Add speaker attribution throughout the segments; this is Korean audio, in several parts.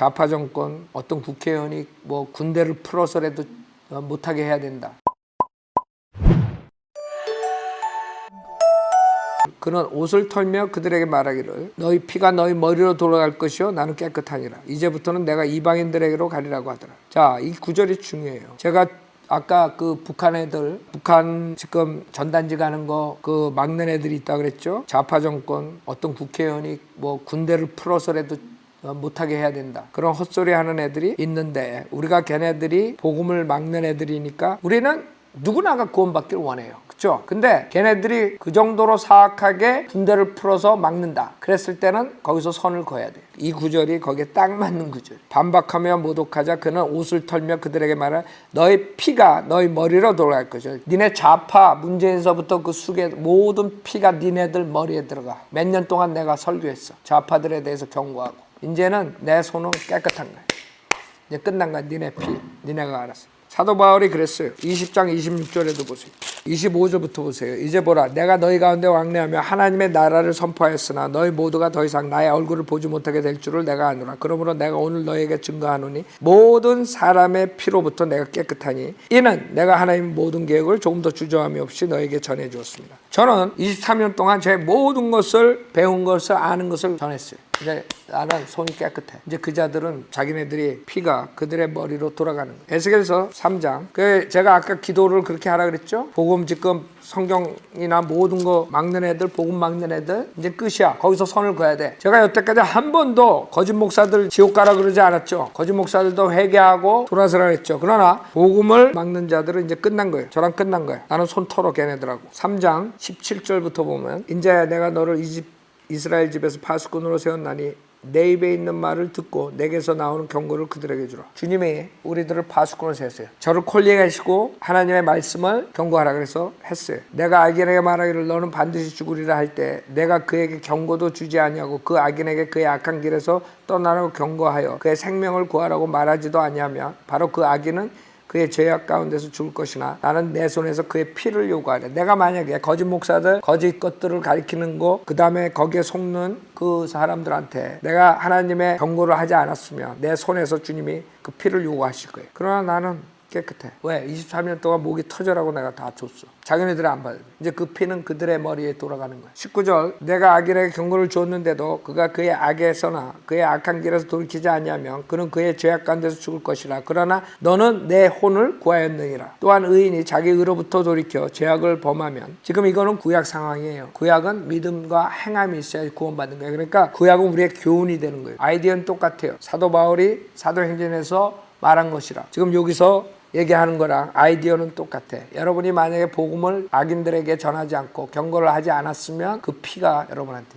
Speaker 1: 좌파 정권 어떤 국회의원이 뭐 군대를 풀어서라도 어, 못하게 해야 된다. 그는 옷을 털며 그들에게 말하기를 너희 피가 너희 머리로 돌아갈 것이요 나는 깨끗하니라. 이제부터는 내가 이방인들에게로 가리라고 하더라. 자 이 구절이 중요해요. 제가 아까 그 북한 애들 북한 지금 전단지 가는 거 그 막는 애들이 있다 그랬죠? 좌파 정권 어떤 국회의원이 뭐 군대를 풀어서라도 어, 못하게 해야 된다. 그런 헛소리 하는 애들이 있는데 우리가 걔네들이 복음을 막는 애들이니까 우리는 누구나가 구원받기를 원해요. 그렇죠? 근데 걔네들이 그 정도로 사악하게 군대를 풀어서 막는다. 그랬을 때는 거기서 선을 그어야 돼. 이 구절이 거기에 딱 맞는 구절. 반박하며 모독하자 그는 옷을 털며 그들에게 말하 너희 피가 너희 머리로 돌아갈 것이야. 니네 좌파 문재인서부터 그 숙에 모든 피가 니네들 머리에 들어가. 몇 년 동안 내가 설교했어. 좌파들에 대해서 경고하고. 이제는 내 손은 깨끗한 거야. 이제 끝난 거야. 니네 피. 니네가 알았어. 사도 바울이 그랬어요. 20장 26절에도 보세요. 25절부터 보세요. 이제 보라 내가 너희 가운데 왕래하며 하나님의 나라를 선포하였으나 너희 모두가 더 이상 나의 얼굴을 보지 못하게 될 줄을 내가 아노라. 그러므로 내가 오늘 너희에게 증거하노니 모든 사람의 피로부터 내가 깨끗하니 이는 내가 하나님 모든 계획을 조금 더 주저함이 없이 너에게 전해 주었습니다. 저는 23년 동안 제 모든 것을 배운 것을 아는 것을 전했어요. 이제 나는 손이 깨끗해. 이제 그 자들은 자기네들이 피가 그들의 머리로 돌아가는 거예요. 에스겔서 3장. 그 제가 아까 기도를 그렇게 하라 그랬죠? 복음 지금 성경이나 모든 거 막는 애들, 복음 막는 애들 이제 끝이야. 거기서 선을 그어야 돼. 제가 여태까지 한 번도 거짓 목사들 지옥 가라 그러지 않았죠. 거짓 목사들도 회개하고 돌아서라 했죠. 그러나 복음을 막는 자들은 이제 끝난 거예요. 저랑 끝난 거예요. 나는 손 털어 걔네들하고. 3장 17절부터 보면 이제 내가 너를 이집 이스라엘 집에서 파수꾼으로 세웠나니 내 입에 있는 말을 듣고 내게서 나오는 경고를 그들에게 주라. 주님이 우리들을 파수꾼으로 세웠어요. 저를 콜리에 가시고 하나님의 말씀을 경고하라 그래서 했어요. 내가 악인에게 말하기를 너는 반드시 죽으리라 할 때 내가 그에게 경고도 주지 아니하고 그 악인에게 그의 악한 길에서 떠나라고 경고하여 그의 생명을 구하라고 말하지도 아니하며 바로 그 악인은 그의 죄악 가운데서 죽을 것이나 나는 내 손에서 그의 피를 요구하려 내가 만약에 거짓 목사들 거짓 것들을 가리키는 거 그 다음에 거기에 속는 그 사람들한테 내가 하나님의 경고를 하지 않았으면 내 손에서 주님이 그 피를 요구하실 거예요. 그러나 나는 깨끗해. 왜? 23년 동안 목이 터져라고 내가 다 줬어. 자기네들이 안 받아 이제 그 피는 그들의 머리에 돌아가는 거야. 19절 내가 악인에게 경고를 줬는데도 그가 그의 악에서나 그의 악한 길에서 돌이키지 아니하면 그는 그의 죄악 가운데서 죽을 것이라. 그러나 너는 내 혼을 구하였느니라. 또한 의인이 자기 의로부터 돌이켜 죄악을 범하면 지금 이거는 구약 상황이에요. 구약은 믿음과 행함이 있어야 구원받는 거예요. 그러니까 구약은 우리의 교훈이 되는 거예요. 아이디어는 똑같아요. 사도 바울이 사도행전에서 말한 것이라. 지금 여기서 얘기하는 거랑 아이디어는 똑같아. 여러분이 만약에 복음을 악인들에게 전하지 않고 경고를 하지 않았으면 그 피가 여러분한테.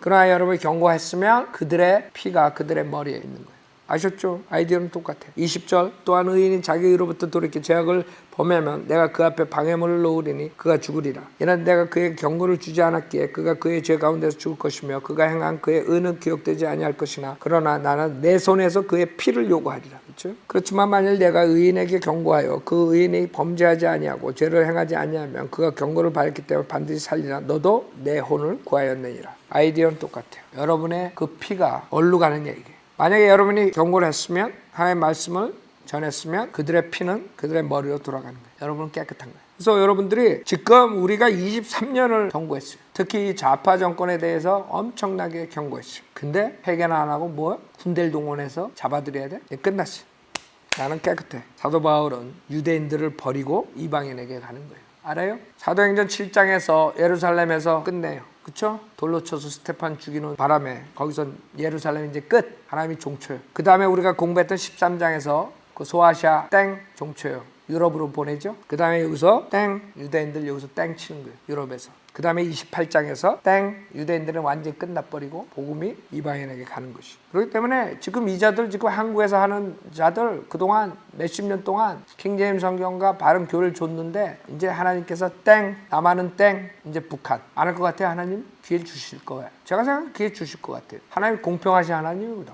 Speaker 1: 그러나 여러분이 경고했으면 그들의 피가 그들의 머리에 있는 거예요. 아셨죠? 아이디어는 똑같아요. 20절 또한 의인이 자기 의로부터 돌이켜 죄악을 범하면 내가 그 앞에 방해물을 놓으리니 그가 죽으리라. 이는 내가 그에게 경고를 주지 않았기에 그가 그의 죄 가운데서 죽을 것이며 그가 행한 그의 의는 기억되지 아니할 것이나 그러나 나는 내 손에서 그의 피를 요구하리라. 그렇죠? 그렇지만 만일 내가 의인에게 경고하여 그 의인이 범죄하지 아니하고 죄를 행하지 아니하면 그가 경고를 받았기 때문에 반드시 살리라. 너도 내 혼을 구하였느니라. 아이디어는 똑같아요. 여러분의 그 피가 어디로 가는 얘기예요. 만약에 여러분이 경고를 했으면 하나님의 말씀을 전했으면 그들의 피는 그들의 머리로 돌아가는 거예요. 여러분은 깨끗한 거예요. 그래서 여러분들이 지금 우리가 23년을 경고했어요. 특히 이 좌파 정권에 대해서 엄청나게 경고했어요. 근데 회개는 안 하고 뭐 군대를 동원해서 잡아들여야 돼? 이제 끝났어요. 나는 깨끗해. 사도 바울은 유대인들을 버리고 이방인에게 가는 거예요. 알아요? 사도행전 7장에서 예루살렘에서 끝내요. 그쵸? 돌로 쳐서 스테판 죽이는 바람에 거기서 예루살렘 이제 끝. 하나님이 종쳐요. 그 다음에 우리가 공부했던 13장에서 그 소아시아 땡 종쳐요. 유럽으로 보내죠. 그 다음에 여기서 땡 유대인들 여기서 땡 치는 거예요. 유럽에서. 그 다음에 28장에서 땡 유대인들은 완전히 끝나버리고 복음이 이방인에게 가는 것이. 그렇기 때문에 지금 이 자들 지금 한국에서 하는 자들 그동안 몇십 년 동안 킹제임 성경과 바른 교를 줬는데 이제 하나님께서 땡 남한은 땡 이제 북한 안 할 것 같아요 하나님 기회 주실 거예요. 제가 생각하면 기회 주실 것 같아요. 하나님 공평하신 하나님이거든.